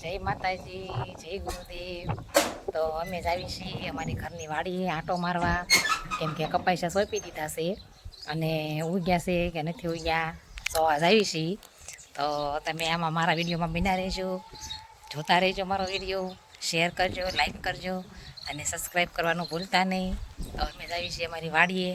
જય માતાજી, જય ગુરુદેવ. તો અમે જ આવી છીએ અમારી ઘરની વાડીએ આંટો મારવા. કેમ કે કપાઈસા સોંપી દીધા છે. અને ઉગ્યા છે કે નથી ઉગ્યા, તો આજ આવી છીએ. તો તમે આમાં મારા વિડીયોમાં બિના રહેજો. જોતા રહેજો મારો વીડિયો. શેર કરજો, લાઈક કરજો. અને સબસ્ક્રાઈબ કરવાનું ભૂલતા નહીં. તો અમે જ આવી છીએ અમારી વાડીએ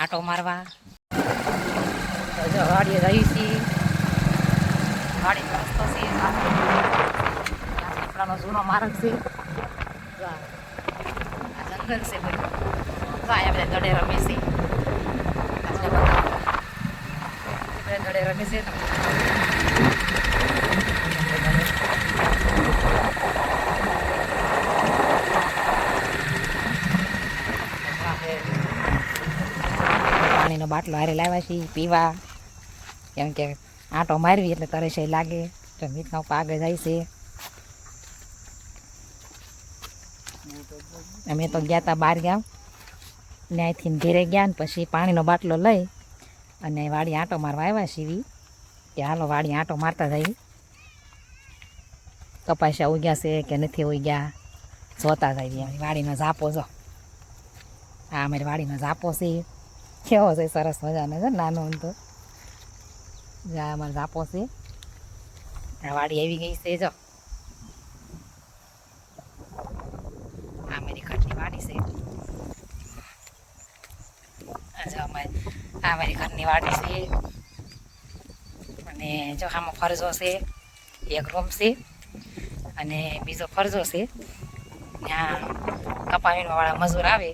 આંટો મારવા. વાડીએ જ આવી છીએ. વાડી રસ્તો છે. આપણાનો જૂનો માર્ગ છે. જંગલ છે અહીંયા બધા દડે રમી છે. રમે છે. પાણીનો બાટલો હારે લાવ્યા છીએ, પીવા. કેમ કે આંટો મારવી એટલે તરસે લાગે. તો મીઠા આગળ જાય છે. અમે તો ગયા હતા બહાર ગામ. ને અહીંથી ઘેરે ગયા ને પછી પાણીનો બાટલો લઈ અને વાડી આંટો મારવા આવ્યા સીવી કે હાલો વાડી આંટો મારતા જઈ કપાસા ઉગ્યા છે કે નથી ઉગ્યા? જોતા જઈએ વાડીનો ઝાપો જો. આ અમારી વાડીનો ઝાપો છે. કેવો છે, સરસ મજાનો છે, નાનો તો. જા અમારો ઝાપો છે. આ વાડી આવી ગઈ છે, જો. આ મારી વાડી છે. જો અમારી આ મારી ઘરની વાડી છે. અને જો આમાં ફરજો છે, એક રૂમ છે, અને બીજો ફરજો છે. ત્યાં કપાવીમાં મજૂર આવે,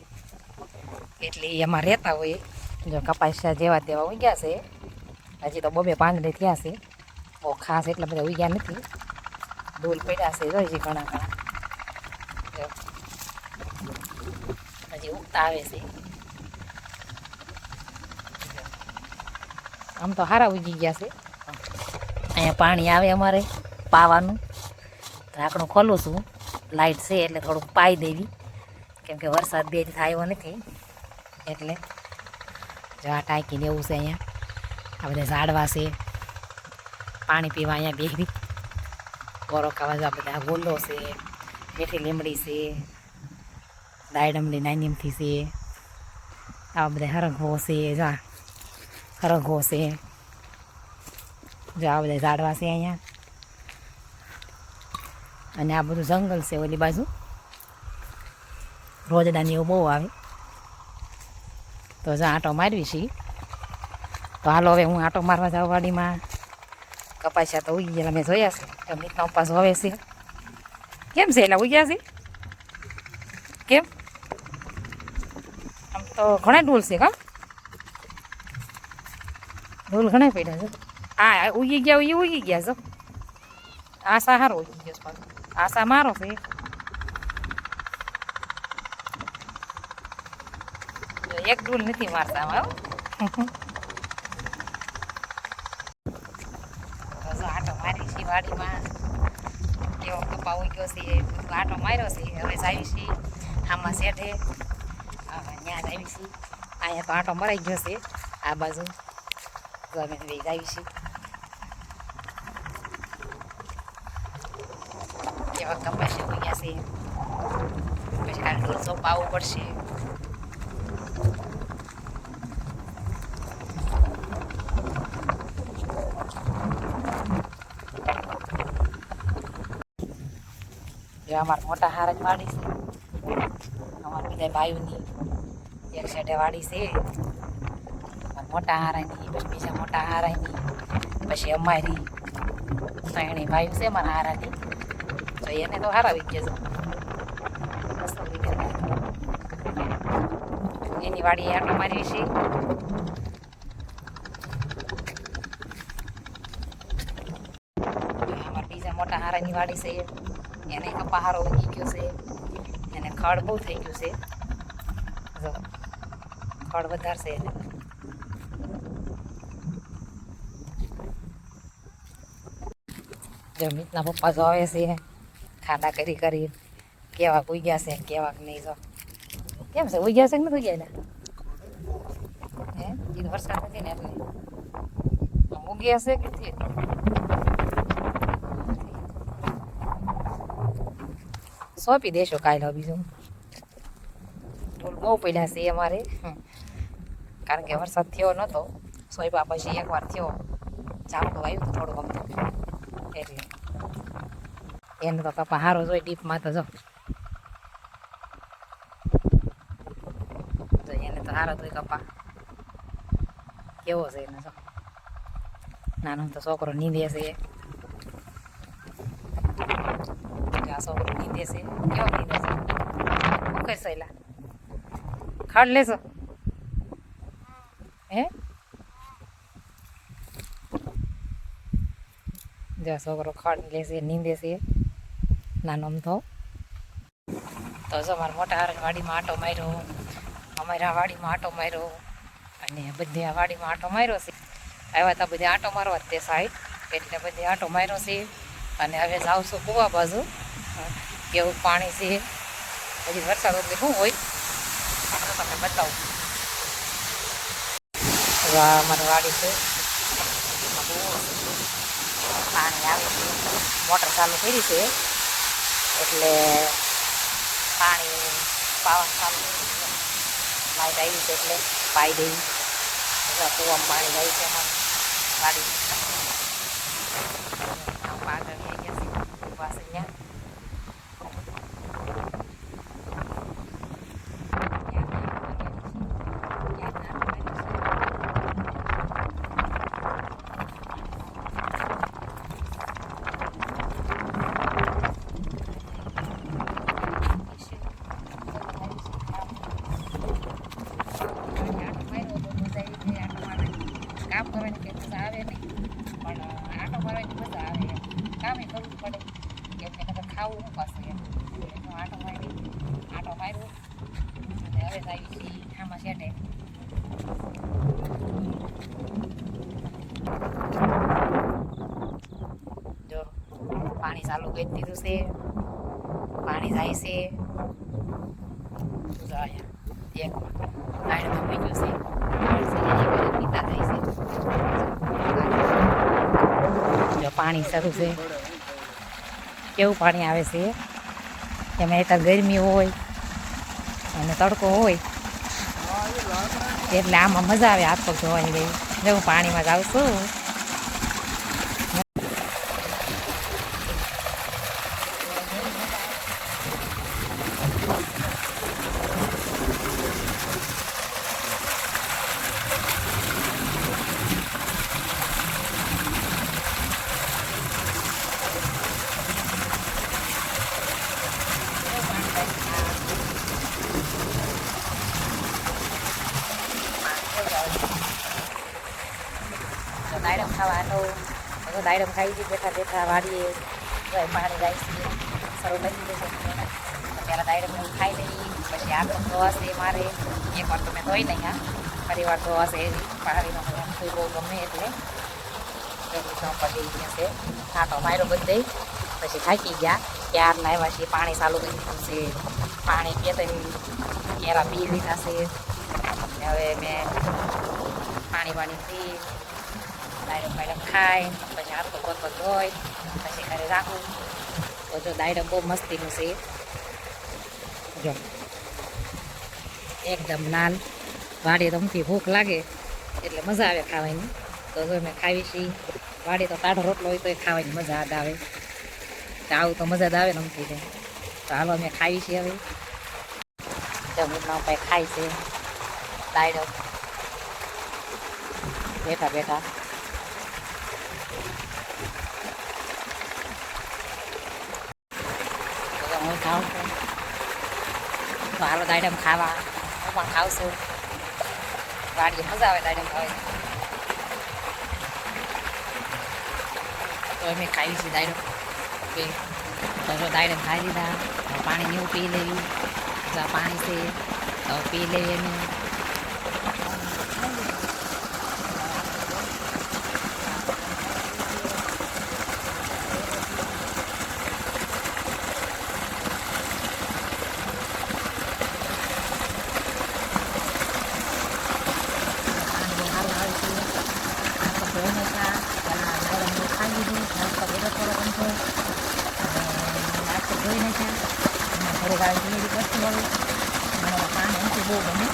એટલે એમાં રહેતા હોય. જો કપાસિયા જેવા તેવા ઉગ્યા છે. હજી તો બબે પાંદડે થયા છે. બહુ ખાસ એટલા બધા ઉગ્યા નથી. ડોલ પડ્યા છે જો હજી ઘણા ઘણા જો. આવે છે. આમ તો સારા ઉજી ગયા છે. અહીંયા પાણી આવે અમારે પાવાનું. ઢાંકણું ખોલું છું. લાઇટ છે એટલે થોડુંક પાઈ દેવી. કેમ કે વરસાદ બે દી થયો નથી. એટલે જો આ ટાંકી એવું છે અહીંયા. આ બધા ઝાડવા છે. પાણી પીવા અહીંયા બેહવી ગોરો ખાવા જો બધા ગોલો છે મીઠી લીમડી છે. દાયડમડી નાનીમથી છે આ બધા હરગવો છે જા આ છે જો બધા ઝાડવા છે અહીંયા અને આ બધું જંગલ છે ઓલી બાજુ રોજડાની એવું બહુ આવે તો જો આંટો મારવી છીએ તો હાલો હવે હું આંટો મારવા જાઉં વાડીમાં તો ઉગી ગયેલા મેં જોયા છે તો મીઠના ઉપવાસ હવે છે કેમ છે એટલે ઉગ્યા છે કેમ તો ઘણા ઢોલ છે, કા? ઢોલ ઘણા પડ્યા છે. હા ઉગી ગયા એ ઉગી ગયા છો. આશા સારો ઉગી ગયો પાછો. આશા મારો છે. એક ડૂલ નથી મારતા આમાં આંટો મારી છે વાડીમાં. કેવો કપા ઉગ્યો છે આટો માર્યો છે. હવે જાય છે. આમાં શેઠે ત્યાં જાવી છે. અહીંયા તો આંટો મરાઈ ગયો છે. આ બાજુ તો અમે બે જાવી છે. એવા કપાસી ઉગ્યા છે. પછી કાલે ડોલ પાવું પડશે. અમારા મોટા હાર જ માડી છે. અમારા બધા ભાઈઓની. એક છેડે વાડી છે. મોટા હારાની, પછી બીજા મોટા હારાની, પછી અમારી. ત્રણેય ભાઈ છે મારા હારાની. તો એને તો હારા વીકે છે છે. એની વાડી આટો મારી છે. અમારા બીજા મોટા હારાની વાડી છે. એને કપા હારો ઉગી ગયો છે. એને ખડ બહુ થઈ ગયું છે. જો ખડ વધારશે એને જો મિતના પપ્પા જો આવે છે ખાડા કરી કરી કેવાક ઉગ્યા છે કેવાક નહીં જો કેમ છે ઉગ્યા છે કે નથી ઉગ્યા એના હે એ તો વરસાદ નથી ને એટલે આમ ઉગ્યા છે કે નથી? સોંપી દેશો કાલે હવે બીજું ઢોલ બહુ પડ્યા છે અમારે હમ. કારણ કે વરસાદ થયો નહોતો સોયબા પછી એકવાર થયો. ચાપડું આવ્યું તો થોડું અમથું એટલે એને તો કપા સારો જોઈ ડીપમાં તો જો. એને તો સારો જોઈ કપા કેવો છે એને જો. નાનો તો છોકરો નીંદે છે. આ છોકરો નીંદે છે. કેવો નીંદે છે? ખાડ લેશો. હે જો છોકરો લે છે નીંદે છે નાનો અમથો તો જો મારા મોટા વાડીમાં આટો માર્યો અમારા વાડીમાં આટો માર્યો અને બધી આ વાડીમાં આટો માર્યો છે આવ્યા હતા બધે આટો મારવા તે સાઈડ એટલે બધે આટો માર્યો છે અને હવે જાઉં છું કુવા બાજુ કેવું પાણી છે હજી વરસાદ વખતે શું હોય તો તમને બતાવું આ અમારી વાડી છે. પાણી આવે છે. મોટર ચાલુ કરી છે. એટલે પાણી પાવાનું ચાલુ લાઈટ આવી છે એટલે પાઈ બધા કૂવામાં પાણી જાય છે અમારે વાડી પાછળ આવી ગયા છે ઊભા છે ત્યાં કામ કરવાની કઈ મજા આવે નહીં પણ આટો મારવાની મજા આવે એમ. કામે કરવું પડે કે ખાવું આટો મારી આટો માર્યો હવે તો છે આમાં જો પાણી ચાલુ કરી દીધું છે પાણી જાય છે એક થાય છે જો પાણી છે. કેવું પાણી આવે છે? એમાં એટલા ગરમી હોય અને તડકો હોય, એટલે આમાં મજા આવે હાથ પગ ધોવાની ગઈ જો હું પાણીમાં જ છું તો દાડમ ખાવાનું તો દાડમ ખાઈ હતી બેઠા બેઠા વાડીએ તો પાણી જાય છે સરો લઈ દીધું છે પહેલાં દાડમ એવું ખાઈ લઈ પછી આ તો ધોવાશે મારે એક વાર તો મેં ધોઈ નહીં હા ફરી વાર ધોવાશે પહાડીનો મને એમ કોઈ બહુ ગમે એટલે જલ્દી પડી ગયા છે આટો માર્યો બધે પછી થાકી ગયા ક્યારના આવ્યા છીએ પાણી ચાલુ કરી દીધું છે પાણી બે ત્રણ કેરા પી લીધા છે અને હવે મેં પાણી પાણી પી દાયડમ બાયડમ ખાય પછી હાથ પગ પગ ધોઈ પછી ઘરે રાખું તો જો દાયડમ બહુ મસ્તીનું છે જો એકદમ લાલ વાડી રમતી ભૂખ લાગે એટલે મજા આવે ખાવાની તો જો મેં ખાવી છીએ વાડી તો તાઢો રોટલો હોય તો એ ખાવાની મજા જ આવે તો આવું તો મજા જ આવે રમતી છે તો હાલો અમે ખાવી છીએ હવે જમીનના ઉપર ખાય છે દાયડમ બેઠા બેઠા તો હું ખાઉં છું તો હાલો દાડમ ખાવા હું પણ ખાઉં છું વાડીએ મજા આવે દાડમ ખાવાની તો અમે ખાઈ છીએ દાડમ કે તો જો દાડમ ખાઈ લીધા હવે પાણી એવું પી લેવી જો આ પાણી છે તો પી લેવી એને પાણી બહુ સારું આવે છે હાથ પગ ધોઈ નાખ્યા પહેલાં દાડમ બહુ ખાઈ લીધું જોઈ નાખ્યા બધા મેળી વસ્તુ વાળું મને પાણી એમથી બહુ ગમે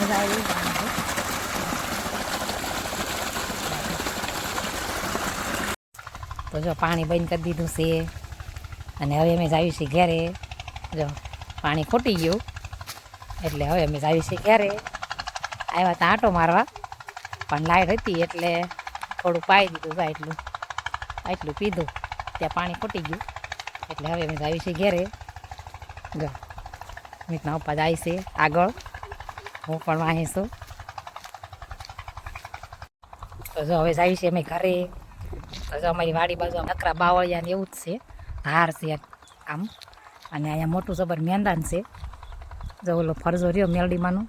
મજા આવી પાણી તો. તો જો પાણી બંધ કરી દીધું છે. અને હવે અમે જાવી છીએ ઘેરે. જો પાણી ખોટી ગયું. એટલે હવે અમે જાવી છીએ ઘેરે. આવ્યા હતા આંટો મારવા. પણ લાઈટ હતી એટલે થોડું પાઈ દીધું ભાઈ એટલું આટલું પીધું. ત્યાં પાણી ફૂટી ગયું. એટલે હવે અમે આવી છીએ ઘેરે. જો મીઠના ઉપા જાય છે આગળ. હું પણ વાહી છું. તો જો, હવે જાય છે અમે ઘરે. તો જો, અમારી વાડી બાજુ નકરા બાવળિયા ને એવું જ છે. ધાર છે આમ. અને અહીંયા મોટું જબર મેદાન છે. જો, ઓલો ફરજો રહ્યો મેલડીમાંનો.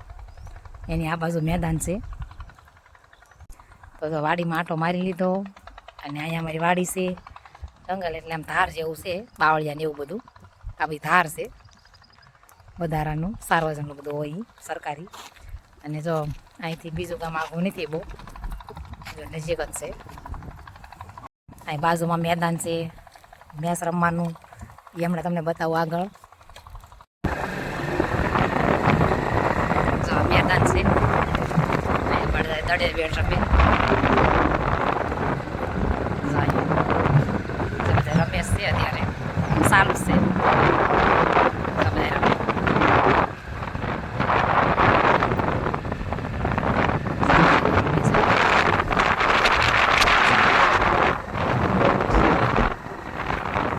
એની આ બાજુ મેદાન છે. તો વાડીમાં આંટો મારી લીધો અને અહીંયા અમારી વાડી છે. જંગલ એટલે આમ ધાર જેવું છે, બાવળિયા ને એવું બધું. આ બધી ધાર છે. વધારાનું, સાર્વજનિક બધું હોય સરકારી. અને જો અહીંથી બીજું ગામ આઘું નથી બહુ. નજીક જ છે. અહીં બાજુમાં મેદાન છે. ભેંસ રમવાનું. એ હમણાં તમને બતાવું આગળ જો આ મેદાન છે અહીં બધા દડે બેટ રમે